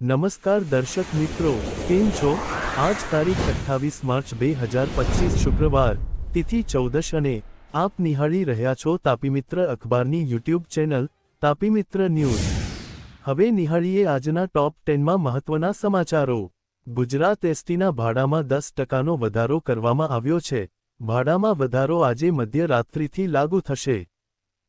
નમસ્કાર દર્શક મિત્રો, કેમ છો? આજ તારીખ અઠ્ઠાવીસ માર્ચ બે હજાર પચીસ શુક્રવાર, તિથિ ચૌદશ અને આપ નિહાળી રહ્યા છો તાપી મિત્ર અખબારની યુટ્યુબ ચેનલ, તાપી મિત્ર ન્યૂઝ. હવે નિહાળીએ આજના ટોપ ટેનમાં મહત્વના સમાચારો. ગુજરાત એસટીના ભાડામાં દસ ટકાનો વધારો કરવામાં આવ્યો છે. ભાડામાં વધારો આજે મધ્યરાત્રિથી લાગુ થશે.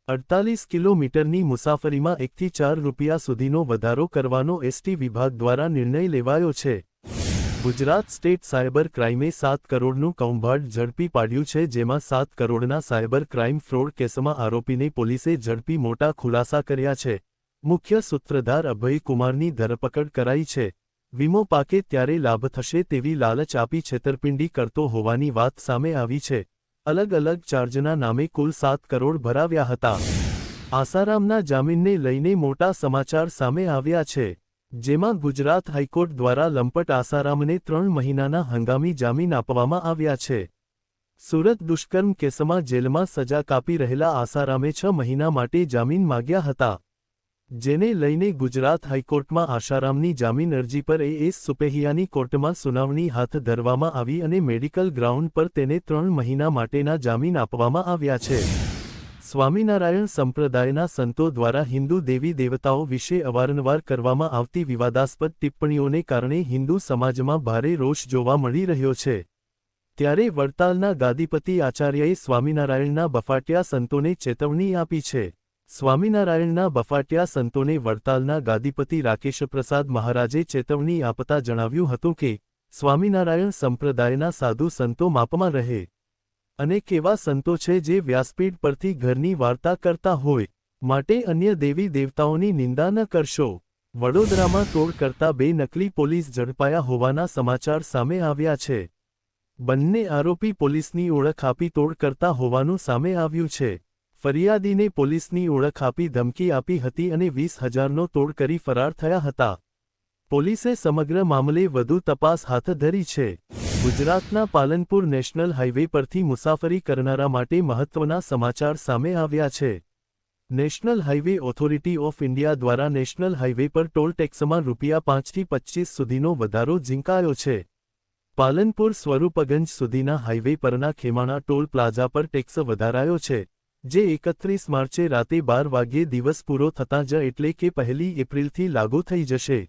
અડતાલીસ કિલોમીટરની મુસાફરીમાં એકથી ચાર રૂપિયા સુધીનો વધારો કરવાનો એસટી વિભાગ દ્વારા નિર્ણય લેવાયો છે. ગુજરાત સ્ટેટ સાયબર ક્રાઇમે સાત કરોડનું કૌભાંડ ઝડપી પાડ્યું છે, જેમાં સાત કરોડના સાયબર ક્રાઇમ ફ્રોડ કેસમાં આરોપીને પોલીસે ઝડપી મોટા ખુલાસા કર્યા છે. મુખ્ય સૂત્રધાર અભય કુમારની ધરપકડ કરાઈ છે. વીમો પાકે ત્યારે લાભ થશે તેવી લાલચ આપી છેતરપિંડી કરતો હોવાની વાત સામે આવી છે. અલગ અલગ ચાર્જના નામે કુલ સાત કરોડ ભરાવ્યા હતા. આસારામના જામીનને લઈને મોટા સમાચાર સામે આવ્યા છે, જેમાં ગુજરાત હાઈકોર્ટ દ્વારા લંપટ આસારામને ત્રણ મહિનાના હંગામી જામીન આપવામાં આવ્યા છે. સુરત દુષ્કર્મ કેસમાં જેલમાં સજા કાપી રહેલા આસારામે છ મહિના માટે જામીન માગ્યા હતા. જેને લઈને ગુજરાત હાઈકોર્ટમાં આશારામની જામીન અરજી પર એએસ સુપેહિયાની કોર્ટમાં સુનાવણી હાથ ધરવામાં આવી અને મેડિકલ ગ્રાઉન્ડ પર તેને ત્રણ મહિના માટેના જામીન આપવામાં આવ્યા છે. સ્વામિનારાયણ સંપ્રદાયના સંતો દ્વારા હિન્દુ દેવી દેવતાઓ વિશે અવારનવાર કરવામાં આવતી વિવાદાસ્પદ ટિપ્પણીઓને કારણે હિન્દુ સમાજમાં ભારે રોષ જોવા મળી રહ્યો છે. ત્યારે વડતાલના ગાદીપતિ આચાર્યએ સ્વામિનારાયણના બફાટિયા સંતોને ચેતવણી આપી છે. સ્વામિનારાયણના બફાટિયા સંતોને વડતાલના ગાદીપતિ રાકેશપ્રસાદ મહારાજે ચેતવણી આપતા જણાવ્યું હતું કે, સ્વામિનારાયણ સંપ્રદાયના સાધુ સંતો માપમાં રહે. અને કેવા સંતો છે જે વ્યાસપીઠ પરથી ઘરની વાર્તા કરતા હોય, માટે અન્ય દેવી દેવતાઓની નિંદા ન કરશો. વડોદરામાં તોડ કરતા બે નકલી પોલીસ ઝડપાયા હોવાના સમાચાર સામે આવ્યા છે. બંને આરોપી પોલીસની ઓળખ આપી તોડ કરતા હોવાનું સામે આવ્યું છે. ફરિયાદીને પોલીસની ઓળખ આપી ધમકી આપી હતી અને વીસ હજારનો તોડ કરી ફરાર થયા હતા. પોલીસે સમગ્ર મામલે વધુ તપાસ હાથ ધરી છે. ગુજરાતના પાલનપુર નેશનલ હાઇવે પરથી મુસાફરી કરનારા માટે મહત્વના સમાચાર સામે આવ્યા છે. National highway authority of India દ્વારા નેશનલ હાઇવે પર ટોલ ટેક્સમાં રૂપિયા પાંચથી પચ્ચીસ સુધીનો વધારો ઝીંકાયો છે. પાલનપુર સ્વરૂપગંજ સુધીના હાઇવે પરના ખેમાણા ટોલ પ્લાઝા પર ટેક્સ વધારાયો છે. જે એકત્રીસ માર્ચે રાતે બાર વાગ્યે દિવસ પૂરો થતાં જ એટલે કે પહેલી એપ્રિલથી લાગુ થઈ જશે.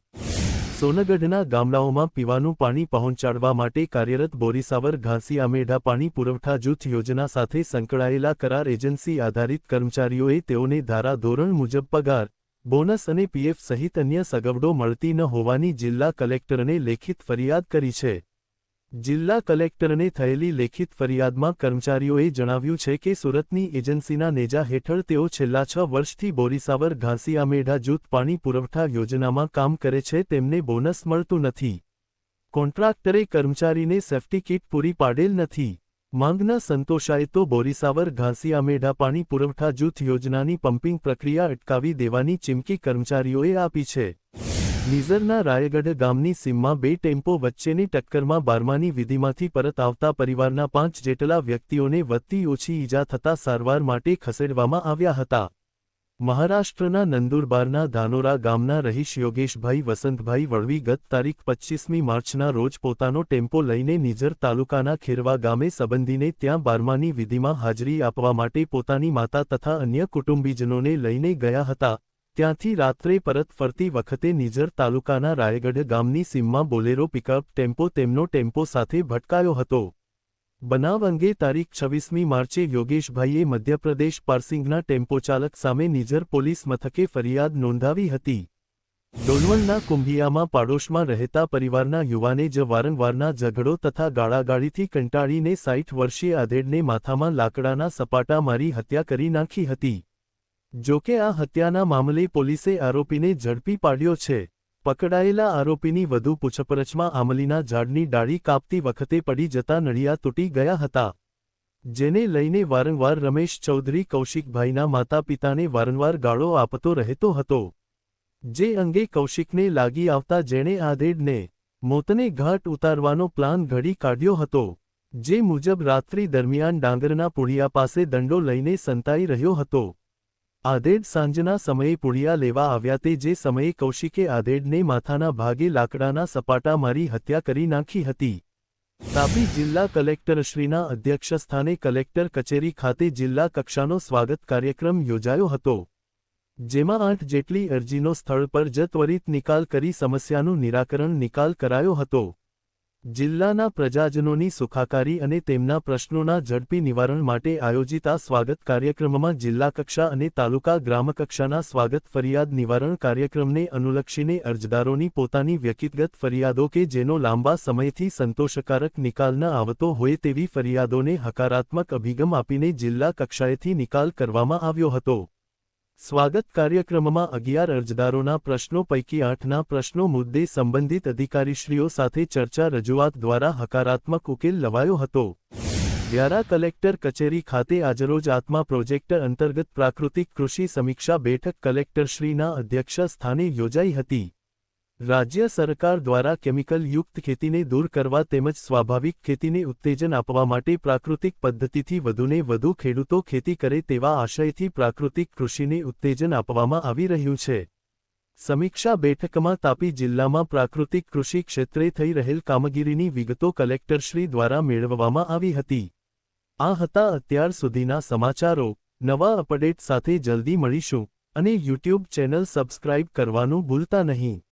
સોનગઢના ગામડાઓમાં પીવાનું પાણી પહોંચાડવા માટે કાર્યરત બોરીસાવર ઘાસી આમેઢા પાણી પુરવઠા જૂથ યોજના સાથે સંકળાયેલા કરાર એજન્સી આધારિત કર્મચારીઓએ તેઓને ધારા ધોરણ મુજબ પગાર, બોનસ અને પીએફ સહિત અન્ય સગવડો મળતી ન હોવાની જિલ્લા કલેક્ટરને લેખિત ફરિયાદ કરી છે. જિલ્લા કલેક્ટરને થયેલી લેખિત ફરિયાદમાં કર્મચારીઓએ જણાવ્યું છે કે સુરતની એજન્સીના નેજા હેઠળ તેઓ છેલ્લા છ વર્ષથી બોરીસાવર ઘાંસિયા મેઢા જૂથ પાણી પુરવઠા યોજનામાં કામ કરે છે. તેમને બોનસ મળતું નથી. કોન્ટ્રાક્ટરે કર્મચારીને સેફ્ટી કીટ પૂરી પાડેલ નથી. માંગના સંતોષાએ તો બોરીસાવર ઘાંસિયા મેઢા પાણી પુરવઠા જૂથ યોજનાની પમ્પિંગ પ્રક્રિયા અટકાવી દેવાની ચીમકી કર્મચારીઓએ આપી છે. નિઝરના રાયગઢ ગામની સીમમાં બે ટેમ્પો વચ્ચેની ટક્કરમાં બારમાની વિધિમાંથી પરત આવતા પરિવારના પાંચ જેટલા વ્યક્તિઓને વધતી ઓછી ઈજા થતા સારવાર માટે ખસેડવામાં આવ્યા હતા. મહારાષ્ટ્રના નંદુરબારના ધાનોરા ગામના રહીશ યોગેશભાઈ વસંતભાઈ વળવી ગત તારીખ પચ્ચીસમી માર્ચના રોજ પોતાનો ટેમ્પો લઈને નિઝર તાલુકાના ખેરવા ગામે સંબંધીને ત્યાં બારમાની વિધિમાં હાજરી આપવા માટે પોતાની માતા તથા અન્ય કુટુંબીજનોને લઈને ગયા હતા. ત્યાંથી રાત્રે પરત ફરતી વખતે નિઝર તાલુકાના રાયગઢ ગામની સીમમાં બોલેરો પિકઅપ ટેમ્પો તેમનો ટેમ્પો સાથે ભટકાયો હતો. બનાવ અંગે તારીખ છવ્વીસમી માર્ચે યોગેશભાઈએ મધ્યપ્રદેશ પાર્સિંગના ટેમ્પોચાલક સામે નિઝર પોલીસ મથકે ફરિયાદ નોંધાવી હતી. ડોલવણના કુંભિયામાં પાડોશમાં રહેતા પરિવારના યુવાને જ વારંવારના ઝઘડો તથા ગાળાગાળીથી કંટાળીને સાઠ વર્ષીય આધેડને માથામાં લાકડાના સપાટા મારી હત્યા કરી નાખી હતી. જોકે આ હત્યાના મામલે પોલીસે આરોપીને ઝડપી પાડ્યો છે. પકડાયેલા આરોપીની વધુ પૂછપરછમાં આમલીના ઝાડની ડાળી કાપતી વખતે પડી જતા નળિયા તૂટી ગયા હતા. જેને લઈને વારંવાર રમેશ ચૌધરી કૌશિકભાઈના માતા પિતાને વારંવાર ગાળો આપતો રહેતો હતો. જે અંગે કૌશિકને લાગી આવતા જેણે આધેડને મોતને ઘાટ ઉતારવાનો પ્લાન ઘડી કાઢ્યો હતો, જે મુજબ રાત્રિ દરમિયાન ડાંગરના પુળિયા પાસે દંડો લઈને સંતાઈ રહ્યો હતો. આધેડ સાંજના સમયે પુળિયા લેવા આવ્યા તે જે સમયે કૌશિકે આધેડને માથાના ભાગે લાકડાના સપાટા મારી હત્યા કરી નાખી હતી. તાપી જિલ્લા કલેક્ટરશ્રીના અધ્યક્ષસ્થાને કલેક્ટર કચેરી ખાતે જિલ્લા કક્ષાનો સ્વાગત કાર્યક્રમ યોજાયો હતો. જેમાં આઠ જેટલી અરજીનો સ્થળ પર જ ત્વરિત નિકાલ કરી સમસ્યાનું નિરાકરણ નિકાલ કરાયો હતો. જિલ્લાના પ્રજાજનોની સુખાકારી અને તેમના પ્રશ્નોના ઝડપી નિવારણ માટે આયોજિત આ સ્વાગત કાર્યક્રમમાં જિલ્લા કક્ષા અને તાલુકા ગ્રામકક્ષાના સ્વાગત ફરિયાદ નિવારણ કાર્યક્રમને અનુલક્ષીને અરજદારોની પોતાની વ્યક્તિગત ફરિયાદો કે જેનો લાંબા સમયથી સંતોષકારક નિકાલ ન આવતો હોય તેવી ફરિયાદોને હકારાત્મક અભિગમ આપીને જિલ્લા કક્ષાએથી નિકાલ કરવામાં આવ્યો હતો. સ્વાગત કાર્યક્રમમાં અગિયાર અરજદારોના પ્રશ્નો પૈકી આઠના પ્રશ્નો મુદ્દે સંબંધિત અધિકારીશ્રીઓ સાથે ચર્ચા રજૂઆત દ્વારા હકારાત્મક ઉકેલ લવાયો હતો. વ્યારા કલેક્ટર કચેરી ખાતે આજરોજ આત્મા પ્રોજેક્ટ અંતર્ગત પ્રાકૃતિક કૃષિ સમીક્ષા બેઠક કલેક્ટરશ્રીના અધ્યક્ષ સ્થાને યોજાઈ હતી. રાજ્ય સરકાર દ્વારા કેમિકલયુક્ત ખેતીને દૂર કરવા તેમજ સ્વાભાવિક ખેતીને ઉત્તેજન આપવા માટે પ્રાકૃતિક પદ્ધતિથી વધુને વધુ ખેડૂતો ખેતી કરે તેવા આશયથી પ્રાકૃતિક કૃષિને ઉત્તેજન આપવામાં આવી રહ્યું છે. સમીક્ષા બેઠકમાં તાપી જિલ્લામાં પ્રાકૃતિક કૃષિ ક્ષેત્રે થઈ રહેલ કામગીરીની વિગતો કલેક્ટરશ્રી દ્વારા મેળવવામાં આવી હતી. આ હતા અત્યાર સુધીના સમાચારો. નવા અપડેટ સાથે જલ્દી મળીશું અને યુટ્યુબ ચેનલ સબસ્ક્રાઇબ કરવાનું ભૂલતા નહીં.